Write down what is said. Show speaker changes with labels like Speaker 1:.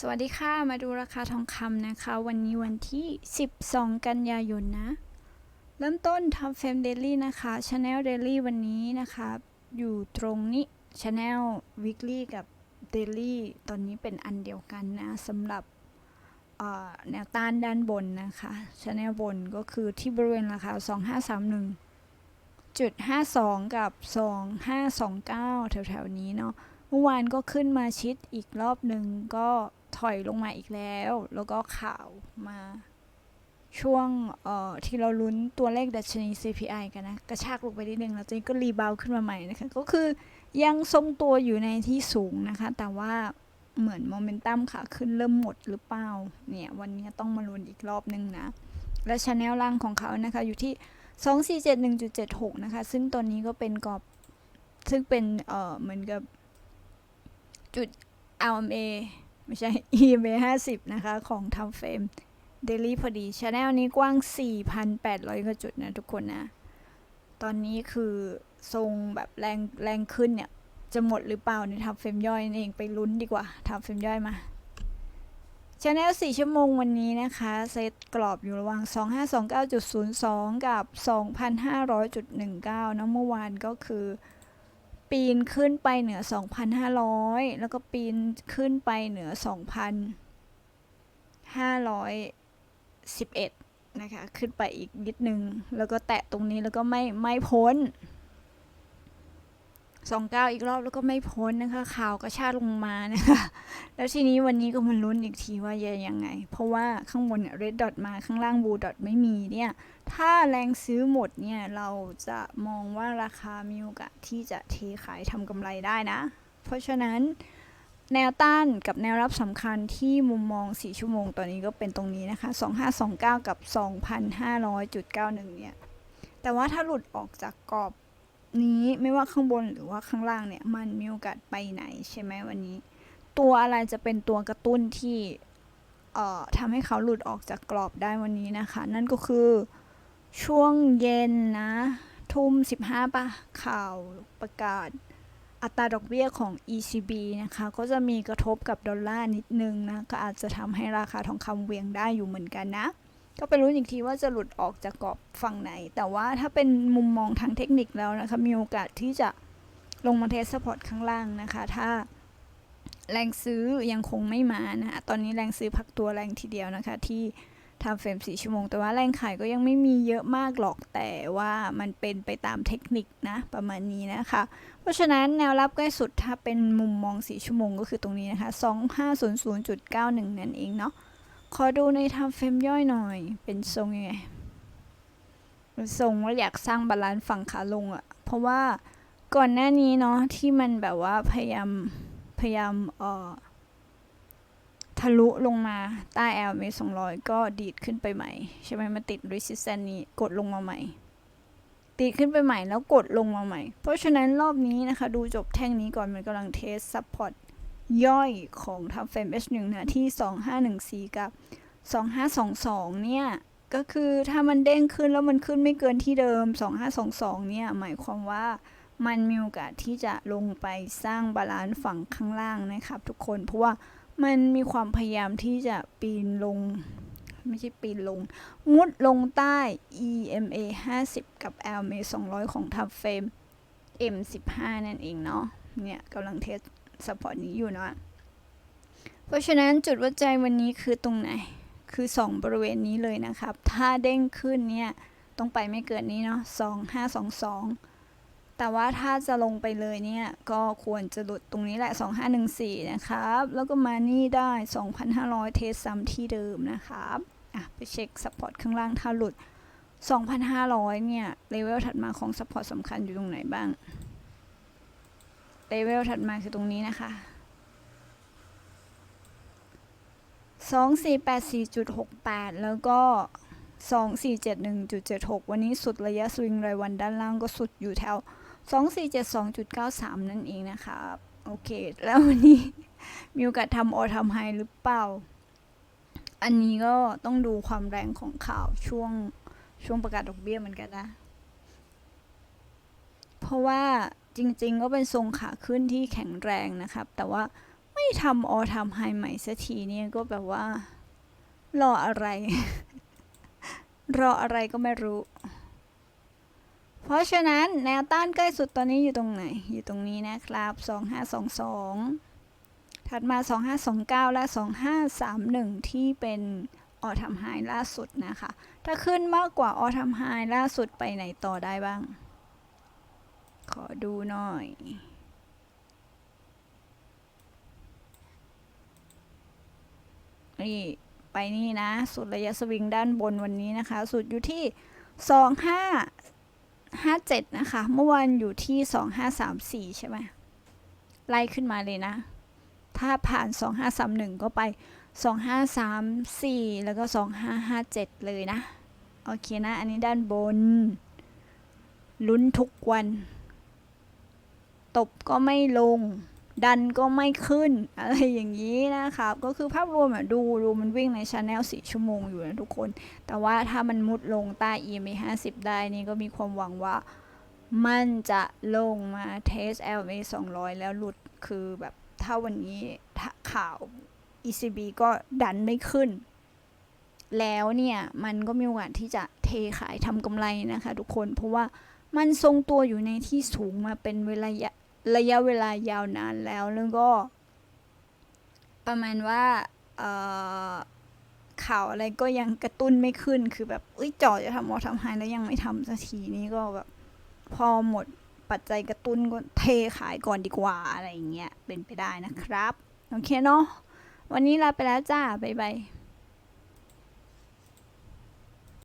Speaker 1: สวัสดีค่ะ มาดูราคาทองคำนะคะ วันนี้วันที่ 12 กันยายนนะ เริ่มต้นทำเฟรมเดลี่นะคะ Channel Daily วันนี้นะคะ อยู่ตรงนี้ Channel Weekly กับ Daily ตอนนี้เป็นอันเดียวกันนะสำหรับแนวต้านด้านบนนะคะ Channel บนก็คือที่บริเวณราคา 2531จุด52 กับ 2529 แถวๆนี้เนาะเมื่อวานก็ขึ้นมาชิดอีกรอบหนึ่งก็ ถอยลงมาอีกแล้ว แล้วก็ข่าวมาช่วงเอ่อที่เราลุ้นตัวเลขดัชนี CPI กันนะ กระชากลงไปนิดนึงแล้วตอนนี้ก็รีบาวขึ้นมาใหม่นะคะ ก็คือยังทรงตัวอยู่ในที่สูงนะคะ แต่ว่าเหมือนโมเมนตัมขาขึ้นเริ่มหมดหรือเปล่า เนี่ยวันนี้ต้องมาลุ้นอีกรอบนึงนะ และชาแนลล่างของเขานะคะ อยู่ที่ 2471.76 นะคะ ซึ่งตอนนี้ก็เป็นกรอบ ซึ่งเป็นเอ่อเหมือนกับจุด LMA ไม่ใช่ EMA 50 นะคะ ของทำเฟรม Daily พอดีช anel นี้กว้าง 4,800 กว่าจุดนะทุกคนนะ ตอนนี้คือทรงแบบแรงแรงขึ้นเนี่ย จะหมดหรือเปล่าในทำเฟรมย่อยนั่นเองไปลุ้นดีกว่าทำเฟรมย่อยมาช anel 4ชั่วโมงวันนี้นะคะ เซตกรอบอยู่ระหว่าง 2529.02 กับ 2,500.19นะเมื่อวานก็คือ ปีนขึ้นไปเหนือ 2,500 แล้วก็ปีนขึ้นไปเหนือ 2,511 นะคะ ขึ้นไปอีกนิดนึง แล้วก็แตะตรงนี้แล้วก็ไม่ไม่พ้น 29 อีกรอบแล้วก็ไม่พ้นนะคะข่าวกระชากลงมานะคะ แล้วทีนี้วันนี้ก็มาลุ้นอีกทีว่าจะยังไง เพราะว่าข้างบนเนี่ย red dot มาข้างล่าง blue dot ไม่มีเนี่ย ถ้าแรงซื้อหมดเนี่ย เราจะมองว่าราคามีโอกาสที่จะเทขายทำกำไรได้นะ เพราะฉะนั้นแนวต้านกับแนวรับสำคัญที่มุมมอง 4 ชั่วโมงตอนนี้ก็เป็นตรงนี้นะคะ 2529 กับ 2,500.91 เนี่ย แต่ว่าถ้าหลุดออกจากกรอบ นี้ไม่ว่าข้างบนหรือว่าข้างล่างเนี่ย มันมีโอกาสไปไหนใช่ไหมวันนี้ ตัวอะไรจะเป็นตัวกระตุ้นที่เอ่อทำให้เขาหลุดออกจากกรอบได้วันนี้นะคะ นั่นก็คือช่วงเย็นนะ ทุ่ม 15ป่ะข่าวประกาศอัตราดอกเบี้ยของ ECB นะคะ ก็จะมีกระทบกับดอลลาร์นิดนึงนะ ก็อาจจะทำให้ราคาทองคำเวียงได้อยู่เหมือนกันนะ ก็ไปรู้อีกทีว่าจะหลุดออกจากกรอบฝั่งไหน แต่ว่าถ้าเป็นมุมมองทางเทคนิคแล้วนะคะ มีโอกาสที่จะลงมาเทสสปอร์ตข้างล่างนะคะ ถ้าแรงซื้อยังคงไม่มานะคะตอนนี้แรงซื้อพักตัวแรงทีเดียวนะคะ ที่ทำเฟรม4ชั่วโมง แต่ว่าแรงขายก็ยังไม่มีเยอะมากหรอกแต่ว่ามันเป็นไปตามเทคนิคนะ ประมาณนี้นะคะ เพราะฉะนั้นแนวรับใกล้สุดถ้าเป็นมุมมอง4ชั่วโมงก็คือตรงนี้นะคะ 2500.91 นั่นเองเนาะ ขอดูในทำเฟรมย่อยหน่อย เป็นทรงยังไงทรงว่าอยากสร้างบาลานซ์ฝั่งขาลงอะเพราะว่าก่อนหน้านี้เนาะที่มันแบบว่าพยายามพยายามเอ่อทะลุลงมาใต้ l m 200ก็ดีดขึ้นไปใหม่ ใช่ไหมมันติด resistance นี้กดลงมาใหม่ตีขึ้นไปใหม่แล้วกดลงมาใหม่ เพราะฉะนั้นรอบนี้นะคะ ดูจบแท่งนี้ก่อนมันกำลังเทส support ย่อยของทำเฟรม H1 นะที่ 2514 กับ 2522 เนี่ย ก็คือถ้ามันเด้งขึ้นแล้วมันขึ้นไม่เกินที่เดิม 2522 เนี่ย หมายความว่ามันมีโอกาสที่จะลงไปสร้างบาลานซ์ฝั่งข้างล่างนะครับ ทุกคน เพราะว่ามันมีความพยายามที่จะปีนลง ไม่ใช่ปีนลง มุดลงใต้ EMA 50 กับ LMA 200 ของทับเฟรม M15 นั่นเองเนาะ เนี่ยกำลังเทส สปอร์ตนี้อยู่เนาะเพราะฉะนั้นจุดวัดใจวันนี้คือตรงไหน คือ 2 บริเวณนี้เลยนะครับ ถ้าเด้งขึ้นเนี่ย ต้องไปไม่เกินนี้เนาะ2522แต่ว่าถ้าจะลงไปเลยเนี่ย ก็ควรจะหลุดตรงนี้แหละ 2514 นะครับ แล้วก็มานี่ได้ 2,500 เทสซ้ำที่เดิมนะครับอะไปเช็คซัพพอร์ตข้างล่างถ้าหลุด 2,500 เนี่ย เลเวลถัดมาของซัพพอร์ตสำคัญอยู่ตรงไหนบ้าง เลเวลถัดมาคือตรงนี้นะคะ 2484.68 แล้วก็ 2471.76 วันนี้สุดระยะสวิงรายวันด้านล่างก็สุดอยู่แถว 2472.93 นั่นเองนะครับโอเค แล้ววันนี้มีโอกาสทำออทำไฮหรือเปล่า อันนี้ก็ต้องดูความแรงของข่าวช่วงช่วงประกาศดอกเบี้ยเหมือนกันนะ เพราะว่า จริงๆ ก็เป็นทรงขาขึ้นที่แข็งแรงนะครับ แต่ว่าไม่ทำออทำไฮใหม่สักทีเนี่ยก็แบบว่า รออะไร รออะไรก็ไม่รู้ เพราะฉะนั้นแนวต้านใกล้สุดตอนนี้อยู่ตรงไหน อยู่ตรงนี้นะครับ 2522 ถัดมา 2529 และ 2531 ที่เป็นออทำไฮล่าสุดนะคะ ถ้าขึ้นมากกว่าออทำไฮล่าสุดไปไหนต่อได้บ้าง ขอดูหน่อยนี่ไปนี่นะ สุดระยะสวิงด้านบนวันนี้นะคะ สุดอยู่ที่ 2557 นะคะ เมื่อวานอยู่ที่ 2534 ใช่ไหมไล่ขึ้นมาเลยนะ ถ้าผ่าน 2531 ก็ไป 2534 แล้วก็ 2557 เลยนะ โอเคนะ อันนี้ด้านบน ลุ้นทุกวัน ตบก็ไม่ลง ดันก็ไม่ขึ้น อะไรอย่างนี้นะครับ ก็คือภาพรวมอะดูดูมันวิ่งในช n แนล4ชั่วโมงอยู่นะทุกคน แต่ว่าถ้ามันมุดลงใต้ EMA 50 ได้นี่ก็มีความหวังว่ามันจะลงมาเทส LMA 200 แล้วหลุดคือแบบถ้าวันนี้ข่าว ECB ก็ดันไม่ขึ้น แล้วเนี่ยมันก็มีโอกาสที่จะเทขายทำกำไรนะคะทุกคนเพราะว่ามันทรงตัวอยู่ในที่สูงมาเป็นเวลา ระยะเวลายาวนานแล้วแล้วก็ ประมาณว่าข่าวอะไรก็ยังกระตุ้นไม่ขึ้น คือแบบเอ้ยจอจะทำมอทำไฮแล้วยังไม่ทำสักทีนี้ก็แบบ พอหมดปัจจัยกระตุ้นก็เทขายก่อนดีกว่าอะไรอย่างเงี้ยเป็นไปได้นะครับ โอเคเนาะวันนี้ลาไปแล้วจ้า บ๊ายบาย